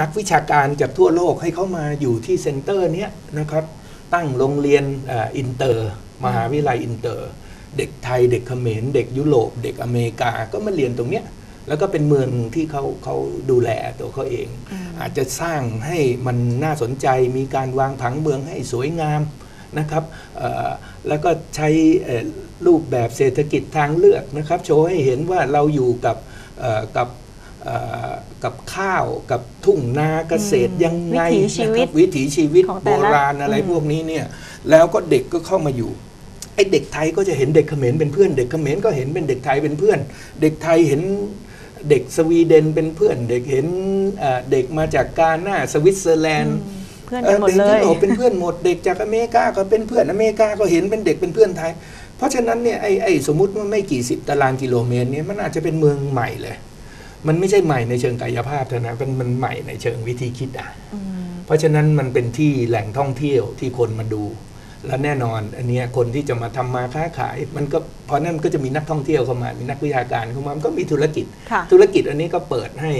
นักวิชาการจากทั่วโลกให้เขามาอยู่ที่เซ็นเตอร์เนี้ยนะครับตั้งโรงเรียนเอ่ออินเตอร์ มหาวิทยาลัยอินเตอร์ เด็กไทยเด็กเขมรเด็กยุโรป เด็กอเมริกาก็มาเรียนตรงเนี้ยแล้วก็เป็นเมืองที่เขาเขาดูแลตัวเขาเอง อาจจะสร้างให้มันน่าสนใจมีการวางผังเมืองให้สวยงามนะครับเอ่อแล้วก็ใช้เอ่อรูปแบบเศรษฐกิจทางเลือกนะครับ โชว์ให้เห็นว่าเราอยู่กับเอ่อกับเอ่อ กับข้าวกับทุ่งนาเกษตรยังไงวิถีชีวิตนะครับวิถีชีวิตของโบแต่ละราณอะไรอืมพวกนี้เนี่ยแล้วก็เด็กก็เข้ามาอยู่ไอ้เด็กไทยก็จะเห็นเด็กเขมรเป็นเพื่อน เด็กเขมรก็เห็นเป็นเด็กไทยเป็นเพื่อน เด็กไทยเห็นเด็กสวีเดนเป็นเพื่อน เด็กเห็นเอ่อเด็กมาจากกาหน้าสวิตเซอร์แลนด์เพื่อนกันหมดเลด็กยยุโรปเป็นเพื่อนหมดเด็กจากอเมริกาก็เป็นเพื่อนอเมริกาก็เห็นเป็นเด็กเป็นเพื่อนไทย เพราะฉะนั้นเนี่ยไอ้ไอ้สมมติว่าไม่กี่สิบตารางกิโลเมตรเนี่ยมันอาจจะเป็นเมืองใหม่เลย มันไม่ใช่ใหม่ในเชิงกายภาพเท่านะเป็นมันใหม่ในเชิงวิธีคิดอะเพราะฉะนั้นมันเป็นที่แหล่งท่องเที่ยวที่คนมาดู และแน่นอนอันเนี้ยคนที่จะมาทำมาค้าขาย มันก็เพราะนั้นก็จะมีนักท่องเที่ยวเข้ามา มีนักวิชาการเข้ามามันก็มีธุรกิจค่ะธุรกิจอันนี้ก็เปิดให้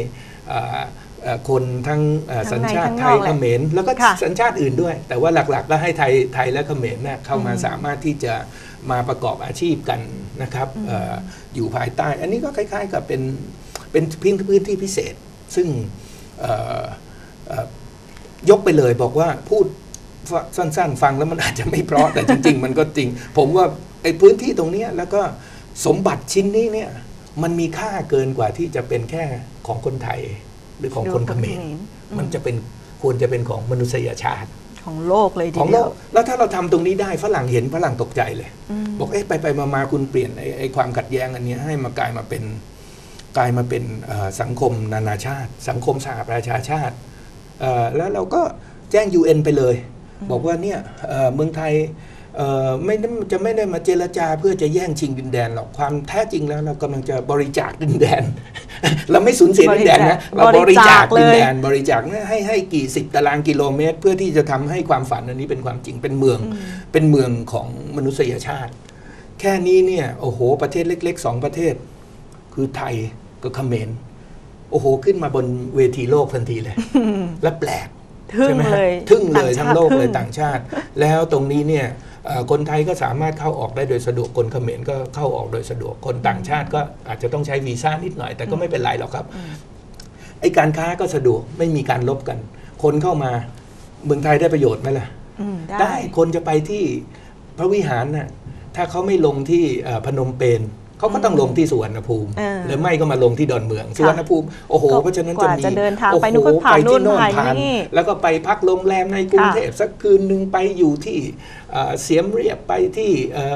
อ่าเอ่อคนทั้งเอ่อทั้สังญในชาติทั้งไทนอยกเลยเขมรแล้วก็ค่ะสัญชาติอื่นด้วย แต่ว่าหลักๆ ก็ให้ไทยไทยและเขมรเนี่ยเข้ามาอืมสามารถที่จะมาประกอบอาชีพกันนะครับอืมเอ่ออยู่ภายใต้ อันนี้ก็คล้าย ๆ กับเป็น เป็นพื้นพื้นที่พิเศษ ซึ่งเอ่อเอ่อยกไปเลยบอกว่าพูดสั้นๆ ฟังแล้วมันอาจจะไม่เพราะแต่จริง ๆ มันก็จริง ผมว่าไอ้พื้นที่ตรงเนี้ยแล้วก็สมบัติชิ้นนี้เนี่ยมันมีค่าเกินกว่าที่จะเป็นแค่ของคนไทยหรือของคนเขมรอืมมันจะเป็นควรจะเป็นของมนุษยชาติของโลกเลยทีของโลเดียวกแล้วถ้าเราทำตรงนี้ได้ฝรั่งเห็นฝรั่งตกใจเลยมบอกเอ๊ะไปไปมามาคุณเปลี่ยนไอ้ไอ้ความขัดแย้งอันเนี้ยให้มากลายมาเป็น กลายมาเป็นเอ่อสังคมนานาชาติ สังคมสหประชาชาติเอ่อแล้วเราก็แจ้ง UN ไปเลย บอกว่าเนี่ยเอ่อเมืองไทยเอ่อไม่ได้จะไม่ได้มาเจรจาเพื่อจะแย่งชิงดินแดนหรอกความแท้จริงแล้วเรากำลังจะบริจาคดินแดน เราไม่สูญเสียดินแดนนะเราบริจาคดินแดน บริจาคเนี่ยให้ให้กี่สิบตารางกิโลเมตร เพื่อที่จะทำให้ความฝันอันนี้เป็นความจริงเป็นเมืองเป็นเมืองของมนุษยชาติ แค่นี้เนี่ยโอ้โหประเทศเล็กๆสองประเทศ คือไทย กับเขมรโอ้โห ขึ้นมาบนเวทีโลกทันทีเลย และแปลกทึ่งใช่ไหมฮะเลยทึ่งเลยต่าชาทั้งติโลกเลยทึ่งต่างชาติ แล้วตรงนี้เนี่ยเอ่อคนไทยก็สามารถเข้าออกได้โดยสะดวกคนเขมรก็เข้าออกโดยสะดวกคนต่างชาติก็อาจจะต้องใช้วีซ่านิดหน่อย แต่ก็ไม่เป็นไรหรอกครับไอ้การค้าก็สะดวกไม่มีการลบกัน คนเข้ามาเมืองไทยได้ประโยชน์ไหมล่ะอืมได้ได้คนจะไปที่พระวิหารน่ะถ้าเขาไม่ลงที่เอ่อพนมเปญ เขาก็ต้องลงที่สุวรรณภูมิเออหรือไม่ก็มาลงที่ดอนเมือง สุวรรณภูมิ โอ้โหก็เพราะฉะนั้นกจะว่ามีจะเดินทางโอ้โหไปนู่นก็ผ่านไปที่โน่นนู่นผ่านผ่านนี่แล้วก็ไปพักโรงแรมในกรุงเทพสักคืนหนึ่งไปอยู่ที่เอ่อเสียมเรียบไปที่เอ่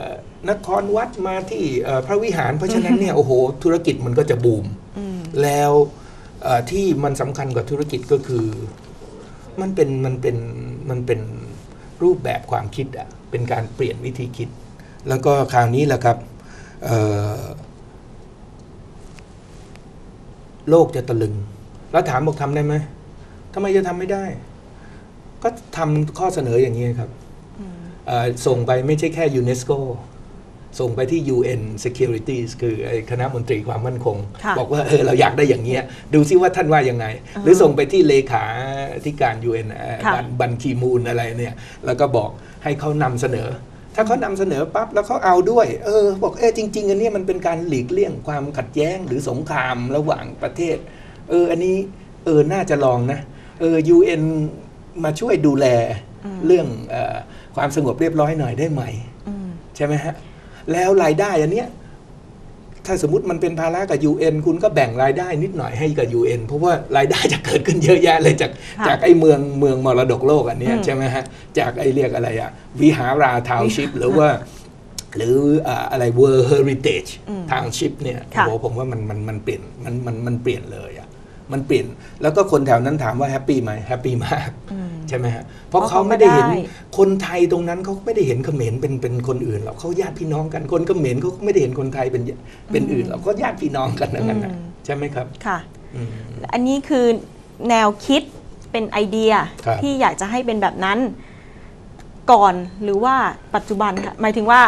อนครวัดมาที่เอ่อพระวิหาร เพราะฉะนั้นเนี่ยโอ้โห ธุรกิจมันก็จะบูมอืมแล้วเอ่อที่มันสำคัญกว่าธุรกิจก็คือ มันเป็นมันเป็นมันเป็นรูปแบบความคิดอะเป็นการเปลี่ยนวิธีคิด แล้วก็คราวนี้แหละครับเอ่อ โลกจะตะลึง แล้วถามบอกทำได้ไหมทำไมจะทำไม่ได้ ก็ทำข้อเสนออย่างนี้ครับเอ่อส่งไปไม่ใช่แค่ยูเนสโกส่งไปที่ UN Securities คือไอ้คณะมนตรีความมั่นคงค่ะบอกว่าเออเราอยากได้อย่างเงี้ยดูซิว่าท่านว่ายังไง หรือส่งไปที่เลขาธิการ UN เอ่อค่ะบันบันคีมูลอะไรเนี่ย แล้วก็บอกให้เขานำเสนอ ถ้าเขานำเสนอปั๊บแล้วเขาเอาด้วย เออ บอกเออจริง ๆ อันเนี้ยมันเป็นการหลีกเลี่ยงความขัดแย้งหรือสงครามระหว่างประเทศ เออ อันนี้เออน่าจะลองนะเออ UN มาช่วยดูแลเรื่องเออความสงบเรียบร้อยหน่อยได้ไหมอืมใช่ไหมฮะ แล้วรายได้อันเนี้ย ถ้าสมมติมันเป็นภาระกับ UN คุณก็แบ่งรายได้นิดหน่อยให้กับ UN เพราะว่ารายได้จะเกิดขึ้นเยอะแยะเลยจากค่ะจากไอ้เมืองเมืองมรดกโลกอันเนี้ยอืมใช่ไหมฮะจากไอ้เรียกอะไรอะวิหาราทาวชิพหรือว่าหรืออ่าอะไร World Heritage อืม Township เนี่ยโอ้ค่ะโหผมว่ามันมันมันเปลี่ยนมันมันมันเปลี่ยนเลยอะมันเปลี่ยนแล้วก็คนแถวนั้นถามว่าแฮปปี้ไหมแฮปปี้มากอืม ใช่ไหมฮะเพราะเพราะเขาเขาไม่ได้เห็นไม่ได้คนไทยตรงนั้นเขาไม่ได้เห็นเขมรเป็นเป็นคนอื่นหรอกเขาญาติพี่น้องกันคนเขมรเขาไม่ได้เห็นคนไทยเป็นเป็นอื่นหรอกเขาญาติพี่น้องกันทั้งนั้นนะอืมใช่ไหมครับค่ะอืมอันนี้คือแนวคิดเป็นไอเดียครับที่อยากจะให้เป็นแบบนั้นก่อนหรือว่าปัจจุบันค่ะหมายถึงว่า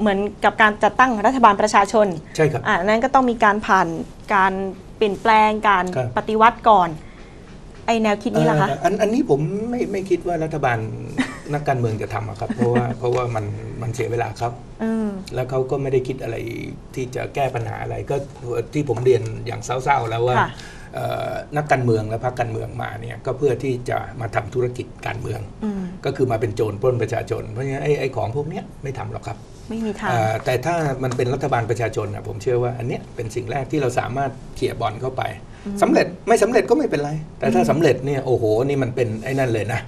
เหมือนกับการจัดตั้งรัฐบาลประชาชน ใช่ครับอ่านั้นก็ต้องมีการผ่านการเปลี่ยนแปลงการครับปฏิวัติก่อน ไอแนวคิดนี้ล่ะคะเอ่ออันอันนี้ผมไม่ไม่คิดว่ารัฐบาลนักการเมืองจะทำอะครับ เพราะว่าเพราะว่ามันมันเสียเวลาครับเออแล้วเขาก็ไม่ได้คิดอะไรที่จะแก้ปัญหาอะไรก็ที่ผมเรียนอย่างเศร้าๆแล้วว่าค่ะเอ่อนักการเมืองและพรรคการเมืองมาเนี่ยก็เพื่อที่จะมาทำธุรกิจการเมืองอืมก็คือมาเป็นโจรปล้นประชาชน เพราะงั้นไอ้ไอ้ของพวกเนี้ยไม่ทำหรอกครับ ไม่มีทางเอ่อแต่ถ้ามันเป็นรัฐบาลประชาชนนะผมเชื่อว่าอันเนี้ยเป็นสิ่งแรกที่เราสามารถเขี่ยบอลเข้าไป สำเร็จไม่สำเร็จก็ไม่เป็นไร แต่ถ้าสำเร็จเนี่ยโอ้โหนี่มันเป็นไอ้นั่นเลยนะ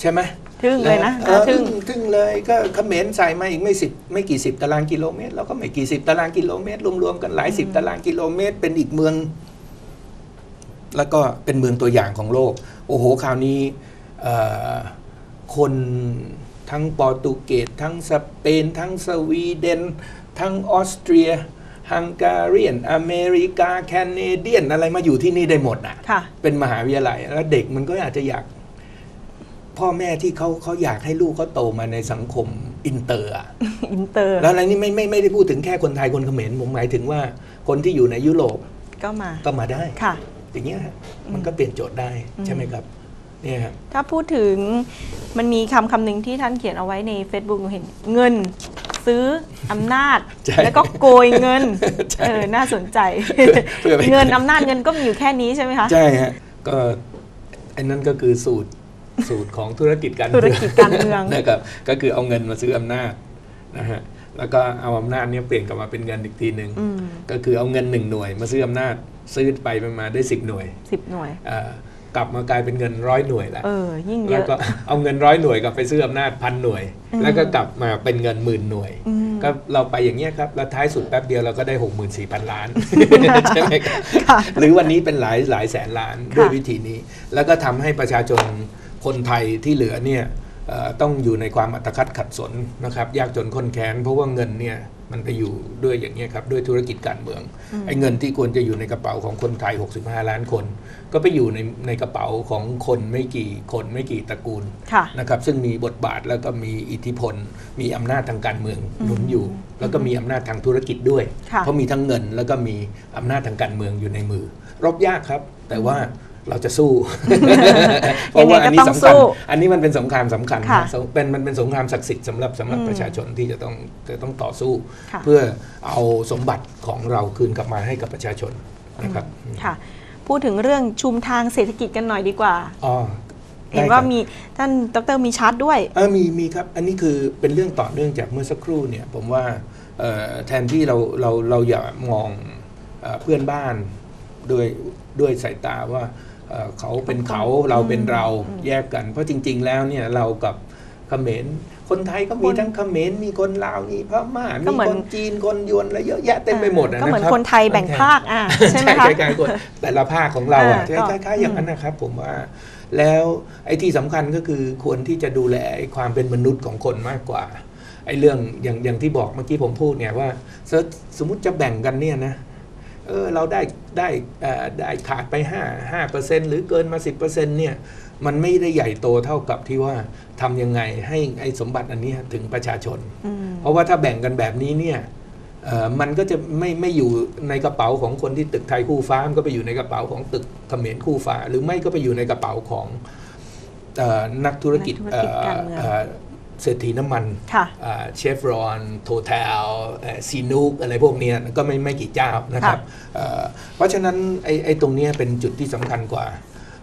ใช่ไหมทึ่งเลยนะออทึ่งทึ่งเลยก็เขมรใส่มาอีกไม่สิบไม่กี่สิบตารางกิโลเมตรแล้วก็ไม่กี่สิบตารางกิโลเมตรรวมๆกันหลายสิบตารางกิโลเมตร เป็นอีกเมือง แล้วก็เป็นเมืองตัวอย่างของโลก โอ้โหคราวนี้เอ่อคนทั้งโปรตุเกสทั้งสเปน ทั้งสวีเดน ทั้งออสเตรีย ฮังการีนอเมริกาแคนาเดียนอะไรมาอยู่ที่นี่ได้หมดอะ ค่ะ เป็นมหาวิทยาลัย แล้วเด็กมันก็อาจจะอยาก พ่อแม่ที่เขาเขาอยากให้ลูกเขาโตมาในสังคมอินเตอร์อะอินเตอร์ แล้วอะไรนี่ไม่ไม่ไม่ได้พูดถึงแค่คนไทยคนเขมรผมหมายถึงว่าคนที่อยู่ในยุโรปก็มา ก็มาได้ ค่ะ อย่างเงี้ยฮะมันก็เปลี่ยนโจทย์ได้ใช่ไหมครับเนี่ยครับ ถ้าพูดถึงมันมีคำคำหนึ่งที่ท่านเขียนเอาไว้ใน Facebook หนูเห็นเงิน ซื้ออำนาจ ใช่แล้วก็โกยเงินใช่เออน่าสนใจ เพื่อไป เงินอำนาจเงินก็มีอยู่แค่นี้ใช่ไหมคะ ใช่ฮะก็ไอ้นั่นก็คือสูตรสูตรของธุรกิจการธุรกิจการเมือง นะครับก็คือเอาเงินมาซื้ออำนาจนะฮะแล้วก็เอาอำนาจเนี้ยเปลี่ยนกลับมาเป็นเงินอีกทีหนึ่งอืมก็คือเอาเงินหนึ่งหน่วยมาซื้ออำนาจซื้อไปประมาณได้สิบหน่วยสิบหน่วยอ่า กลับมากลายเป็นเงินร้อยหน่วยแล้วเออยิ่งเยแล้วอะก็เอาเงินร้อยหน่วยกลับไปซื้ออำนาจพันหน่วย แล้วก็กลับมาเป็นเงินหมื่นหน่วยอืมก็เราไปอย่างเงี้ยครับ แล้วท้ายสุดแป๊บเดียวเราก็ได้หกหมื่นสี่พันล้านใช่ไหมครับค่ะหรือวันนี้เป็นหลายหลายแสนล้านค่ะด้วยวิธีนี้ แล้วก็ทำให้ประชาชนคนไทยที่เหลือเนี่ยเอ่อต้องอยู่ในความอัตคัดขัดสนนะครับ ยากจนข้นแค้นเพราะว่าเงินเนี่ย มันไปอยู่ด้วยอย่างเงี้ยครับด้วยธุรกิจการเมืองไอ้เงินที่ควรจะอยู่ในกระเป๋าของคนไทย 65 ล้านคน ก็ไปอยู่ในในกระเป๋าของคนไม่กี่คนไม่กี่ตระกูลค่ะนะครับซึ่งมีบทบาทแล้วก็มีอิทธิพล มีอำนาจทางการเมืองหนุนอยู่ แล้วก็มีอำนาจทางธุรกิจด้วยค่ะเพราะมีทั้งเงินแล้วก็มีอำนาจทางการเมืองอยู่ในมือ รบยากครับ แต่ว่า เราจะสู้เพราะว่าอันนี้ยังไงก็ต้องสำคัญสู้อันนี้มันเป็นสงครามสำคัญค่ะนะเป็นมันเป็นสงครามศักดิ์สิทธิ์สำหรับสำหรับอืมประชาชนที่จะต้องจะต้องต่อสู้ค่ะเพื่อเอาสมบัติของเราคืนกลับมาให้กับประชาชนนะครับค่ะพูดถึงเรื่องชุมทางเศรษฐกิจกันหน่อยดีกว่าอ๋อเห็นได้ว่าครับมีท่านดรมีชาร์ตด้วยเออมีมีครับ อันนี้คือเป็นเรื่องต่อเนื่องจากเมื่อสักครู่เนี่ยผมว่าเอ่อแทนที่เราเราเราอย่ามองเอ่อเพื่อนบ้านด้วยด้วยสายตาว่า เอ่อเขาเป็นเขาเราเป็นเราแยกกัน เพราะจริง ๆ แล้วเนี่ยเรากับเขมรคนไทยก็มีคนทั้งเขมรมีคนลาวมีพม่าก็มีเหมือนคนจีนคนยวนอะไรเยอะแยะเต็มไปหมดะก็เหมือนรับคนไทยแบ่งภาคอะใช่ไหมใช่คะคล้ายๆคนแต่ละภาคของเราอะเออก็คล้ายๆอย่างนั้นนะครับผมว่าแล้วไอ้ที่สำคัญก็คือควรที่จะดูแลไอ้ความเป็นมนุษย์ของคนมากกว่าไอ้เรื่องอย่างอย่างที่บอกเมื่อกี้ผมพูดเนี่ยว่าสมมติจะแบ่งกันเนี่ยนะ เออเราได้ได้เอ่อได้ขาดไป 5 5เปอร์เซ็นหรือเกินมา 10เปอร์เซ็นเนี่ยมันไม่ได้ใหญ่โตเท่ากับที่ว่าทำยังไงให้ไอ้สมบัติอันนี้ถึงประชาชนอืมเพราะว่าถ้าแบ่งกันแบบนี้เนี่ยเอ่อมันก็จะไม่ไม่อยู่ในกระเป๋าของคนที่ตึกไทยคู่ฟ้ามันก็ไปอยู่ในกระเป๋าของตึกเขมรคู่ฟ้า หรือไม่ก็ไปอยู่ในกระเป๋าของเออนักธุรกิจนักธุรกิจการเมือง เอ่อเศรษฐีน้ำมันค่ะเชฟรอนโทเทลซีนูกอะไรพวกเนี้ยก็ไม่ไม่กี่เจ้านะครับเอ่อเพราะฉะนั้นไอ้ไอ้ตรงเนี้ยเป็นจุดที่สำคัญกว่า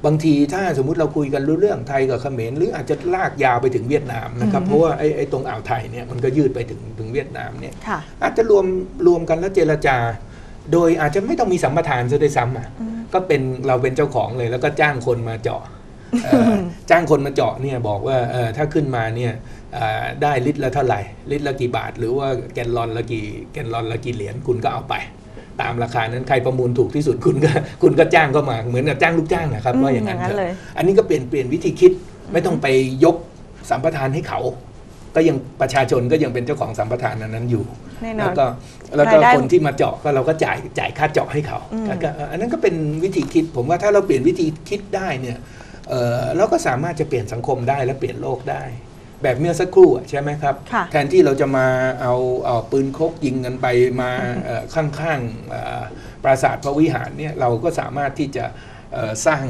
บางทีถ้าสมมุติเราคุยกันรู้เรื่องไทยกับเขมรหรืออาจจะลากยาวไปถึงเวียดนามนะครับอืมเพราะว่าไอ้ไอ้ตรงอ่าวไทยเนี่ยมันก็ยืดไปถึงถึงเวียดนามเนี่ยค่ะอาจจะรวมรวมกันแล้วเจรจา โดยอาจจะไม่ต้องมีสัมปทานซะด้วยซ้ำอะก็เป็นเราเป็นเจ้าของเลยแล้วก็จ้างคนมาเจาะเอ่อจ้างคนมาเจาะเนี่ยบอกว่าเออถ้าขึ้นมาเนี่ยเอ่อ ได้ลิตรละเท่าไหร่ ลิตรละกี่บาท หรือว่าแกนลอนละกี่แกนลอนละกี่เหรียญคุณก็เอาไป ตามราคานั้นใครประมูลถูกที่สุดคุณก็คุณก็จ้างเข้ามาเหมือนกับจ้างลูกจ้างนะครับอืมว่าอย่างนั้นอย่างนั้นเถเลยอะอันนี้ก็เปลี่ยนเปลี่ยนวิธีคิดไม่ต้องไปยกสัมปทานให้เขา ก็ยังประชาชนก็ยังเป็นเจ้าของสัมปทานอันนั้นอยู่แน่นแล้อวนก็แล้วก็รายได้คนที่มาเจาะก็เราก็จ่ายจ่ายค่าเจาะให้เขาอืมก็ก็อันนั้นก็เป็นวิธีคิด ผมว่าถ้าเราเปลี่ยนวิธีคิดได้เนี่ยเออเราก็สามารถจะเปลี่ยนสังคมได้และเปลี่ยนโลกได้ แบบเมื่อสักครู่อะใช่ไหมครับค่ะแทนที่เราจะมาเอาเอาปืนคกยิงกันไปมาเอ่อข้างๆเอ่อปราสาทพระวิหารเนี่ยเราก็สามารถที่จะเอ่อสร้าง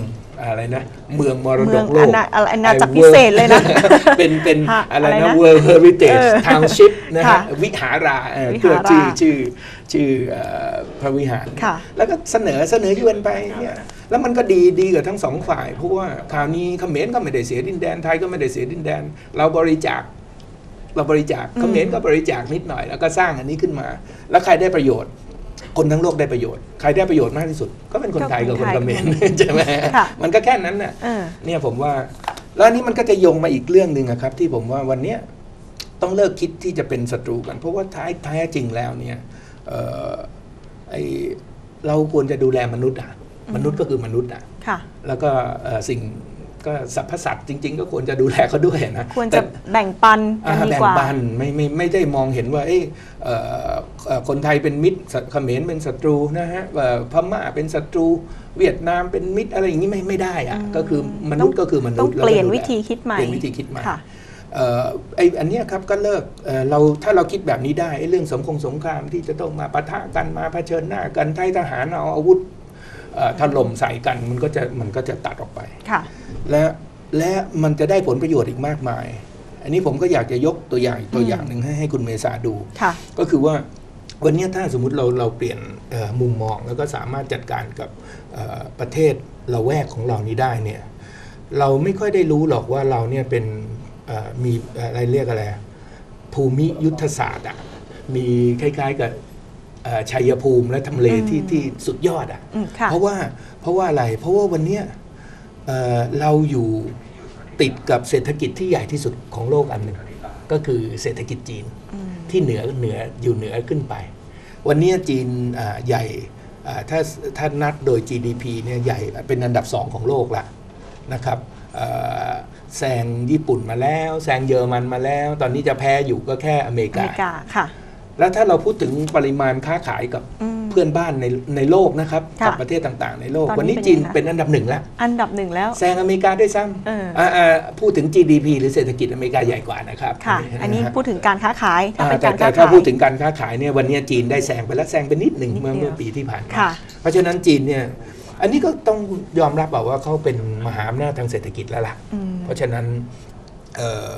อะไรนะ เมืองมรเมืดองกโลอากณาอาณาจักรไอ้พิเศษเลยนะ เป็นเป็นฮะอะไรอะไรนะนะ World Heritage เออ Township นะค่ะฮะวิหาราเอ่อวิหาราเพื่อชื่อชื่อชื่อเอ่อพระวิหารค่ะแล้วก็เสนอเสนอยวนไปเนี่ย แล้วมันก็ดีดีกับทั้งสองฝ่ายเพราะว่าคราวนี้เขมรก็ไม่ได้เสียดินแดนไทยก็ไม่ได้เสียดินแดน เราบริจาคเราบริจาคอืมเขมรก็บริจาคนิดหน่อย แล้วก็สร้างอันนี้ขึ้นมา แล้วใครได้ประโยชน์คนทั้งโลกได้ประโยชน์ ใครได้ประโยชน์มากที่สุด ก็เป็นคนไทยกับคนเขมรใช่ไหมค่ะมันก็แค่นั้นน่ะเออเนี่ยผมว่า แล้วอันนี้มันก็จะโยงมาอีกเรื่องหนึ่งอะครับ ที่ผมว่าวันเนี้ยต้องเลิกคิดที่จะเป็นศัตรูกัน เพราะว่าท้ายท้ายจริงแล้วเนี่ยเอ่อไอเราควรจะดูแลมนุษย์อะ มนุษย์ก็คือมนุษย์อะค่ะแล้วก็เอ่อสิ่งก็สรรพสัตว์จริง ๆ ก็ควรจะดูแลเขาด้วยนะควรแต่จะแบ่งปันกัอ่านดีแบ่กงว่าปันไม่ไม่ไม่ได้มองเห็นว่าเอ้ยเอ่อเอ่อคนไทยเป็นมิตรเขมรเป็นศัตรูนะฮะเอ่อพม่าเป็นศัตรู เวียดนามเป็นมิตรอะไรอย่างนี้ไม่ไม่ได้อะอืมก็คือมนุษย์ก็คือมนุต้อษงย์เปลี่ยนแก็ดูแวิธีคิดใหม่เปลี่ยนวิธีคิดใหม่ค่ะเอ่อไออันเนี้ยครับก็เลิกเอ่อเราถ้าเราคิดแบบนี้ได้ไอเรื่องสงครามสงครามที่จะต้องมาปะทะกันมาเผชิญหน้ากันไทยทหารเอาอาวุธ เอ่อถล่มใส่กันมันก็จะมันก็จะตัดออกไปค่ะและและมันจะได้ผลประโยชน์อีกมากมาย อันนี้ผมก็อยากจะยกตัวอย่างตัวอย่างหนึ่งให้ให้คุณเมษาดูค่ะก็คือว่าวันเนี้ยถ้าสมมุติเราเราเปลี่ยนเอ่อมุมมองแล้วก็สามารถจัดการกับเอ่อประเทศละแวกของเรานี้ได้เนี่ยเราไม่ค่อยได้รู้หรอกว่าเราเนี่ยเป็นเอ่อมีอะไรเรียกอะไรอะภูมิยุทธศาสตร์อะมีคล้ายๆกับเอ่อ ชัยภูมิและทำเลที่อืมที่สุดยอดอะอืมค่ะเพราะว่าเพราะว่าอะไร เพราะว่าวันเนี้ยเอ่อเราอยู่ติดกับเศรษฐกิจที่ใหญ่ที่สุดของโลกอันหนึ่งก็คือเศรษฐกิจจีนอืมที่เหนือเหนืออยู่เหนือขึ้นไป วันเนี้ยจีนอ่าใหญ่อ่าถ้าถ้านัดโดย GDP เนี่ยใหญ่เป็นอันดับสองของโลกละนะครับเอ่อแซงญี่ปุ่นมาแล้วแซงเยอรมันมาแล้ว ตอนนี้จะแพ้อยู่ก็แค่อเมริอเมการิกาค่ะ แล้วถ้าเราพูดถึงปริมาณค้าขายกับอืมเพื่อนบ้านในในโลกนะครับค่ะกับประเทศต่างๆ ในโลกตอนนี้วันนี้เป็นจีนไงคะเป็นอันดับหนึ่งแล้วอันดับหนึ่งแล้วแซงอเมริกาด้วยซ้เออำอ่าๆพูดถึง GDP หรือเศรษฐกิจอเมริกาใหญ่กว่านะครับค่ะอันนี้ะฮะพูดถึงการค้าขายถ้าอ่าเป็นแต่การแต่ค้าถ้าขายพูดถึงการค้าขายเนี่ยวันนี้จีนได้แซงไปแล้วแซงไปนิดหนึ่งนิดเมื่อเดียวเมื่อปีที่ผ่านมาค่ะเพราะฉะนั้นจีนเนี่ยอันนี้ก็ต้องยอมรับแบบว่าเขาเป็นมหาอำนาจทางเศรษฐกิจแล้วล่ะอืมเพราะฉะนั้นเอ่อ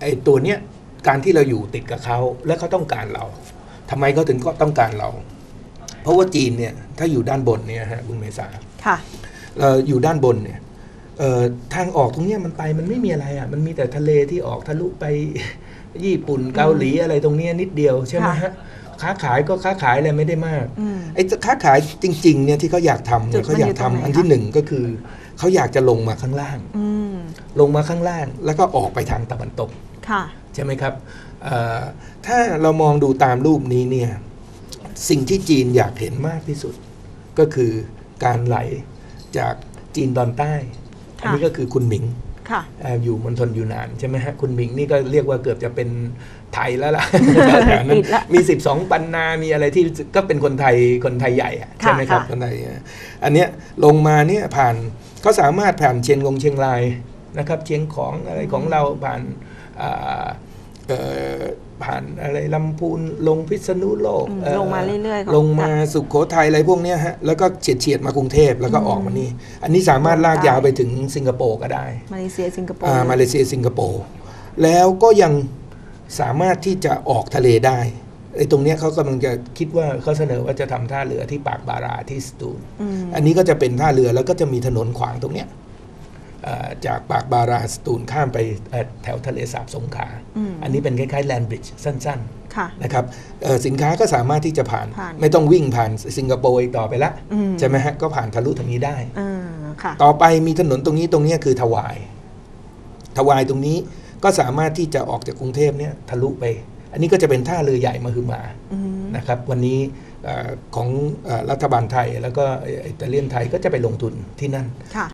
ไอ้ตัวเนี้ย การที่เราอยู่ติดกับเขาและเขาต้องการเราทำไมเขาถึงก็ต้องการเรา เพราะว่าจีนเนี่ยถ้าอยู่ด้านบนเนี่ยฮะคุณเมษาค่ะเอ่ออยู่ด้านบนเนี่ยเอ่อทางออกตรงเนี้ยมันไปมันไม่มีอะไรอะมันมีแต่ทะเลที่ออกทะลุไปญี่ปุ่นเกาหลีอะไรตรงเนี้ยนิดเดียวใช่ไหมค่ะฮะค้าขายก็ค้าขายอะไรไม่ได้มากอืมไอ้ค้าขายจริง ๆ เนี่ยที่เขาอยากทำจุเนี่ดยเขาอยากมันอยู่ตรงไหนทำอันที่คะหนึ่งก็คือ เขาอยากจะลงมาข้างล่างอืมลงมาข้างล่าง แล้วก็ออกไปทางตะวันตกค่ะใช่ไหมครับเอ่อถ้าเรามองดูตามรูปนี้เนี่ยสิ่งที่จีนอยากเห็นมากที่สุด ก็คือการไหลจากจีนตอนใต้ค่ะอันนี้ก็คือคุณหมิงค่ะเอ่ออยู่มณฑลยูนานใช่ไหมฮะคุณหมิงนี่ก็เรียกว่าเกือบจะเป็นไทยแล้วล่ะแถวนั้ตินดละมี 12 ปันนา มีอะไรที่ก็เป็นคนไทยคนไทยใหญ่อะใช่ไหมครับค่ะคนไทยอะอันเนี้ยลงมาเนี่ยผ่าน เขาสามารถผ่านเชียงกงเชียงรายนะครับเชียงของอะไรของเราผ่านอ่าเอ่อผ่านอะไรลำพูนลงพิษณุโลกอืมอ่อลงมาเรื่อยๆของลงมาสุขโขทัยอะไรพวกเนี้ยฮะแล้วก็เฉียดเฉียดๆมากรุงเทพแล้วก็ออกมานี่อันนี้สามารถลากยาวไปถึงสิงคโปร์ก็ได้ มาเลเซียสิงคโปร์อ่ามาเลเซียสิงคโปร์แล้วก็ยังสามารถที่จะออกทะเลได้ ไอ้ตรงเนี้ยเขากำลังจะคิดว่าเขาเสนอว่าจะทำท่าเรือที่ปากบาราที่สตูลอืมอันนี้ก็จะเป็นท่าเรือแล้วก็จะมีถนนขวางตรงเนี้ยอ่าจากปากบาราสตูลข้ามไปเอ่อแถวทะเลสาบสงขลาอืมอันนี้เป็นคล้ายๆแลนบริดจ์สั้นค่ะๆนะครับเอ่อสินค้าก็สามารถที่จะผ่านผ่าน ไม่ต้องวิ่งผ่านสิงคโปร์อีกต่อไปละอืมใช่ไหมฮะก็ผ่านทะลุทางนี้ได้อ่าค่ะต่อไปมีถนนตรงนี้ตรงเนี้ยคือถวายถวายตรงนี้ก็สามารถที่จะออกจากกรุงเทพเนี่ยทะลุไป อันนี้ก็จะเป็นท่าเรือใหญ่มาคือมาอืมนะครับวันนี้เออของเออรัฐบาลไทยแล้วก็อิตาเลียนไทยก็จะไปลงทุนที่นั่นค่ะ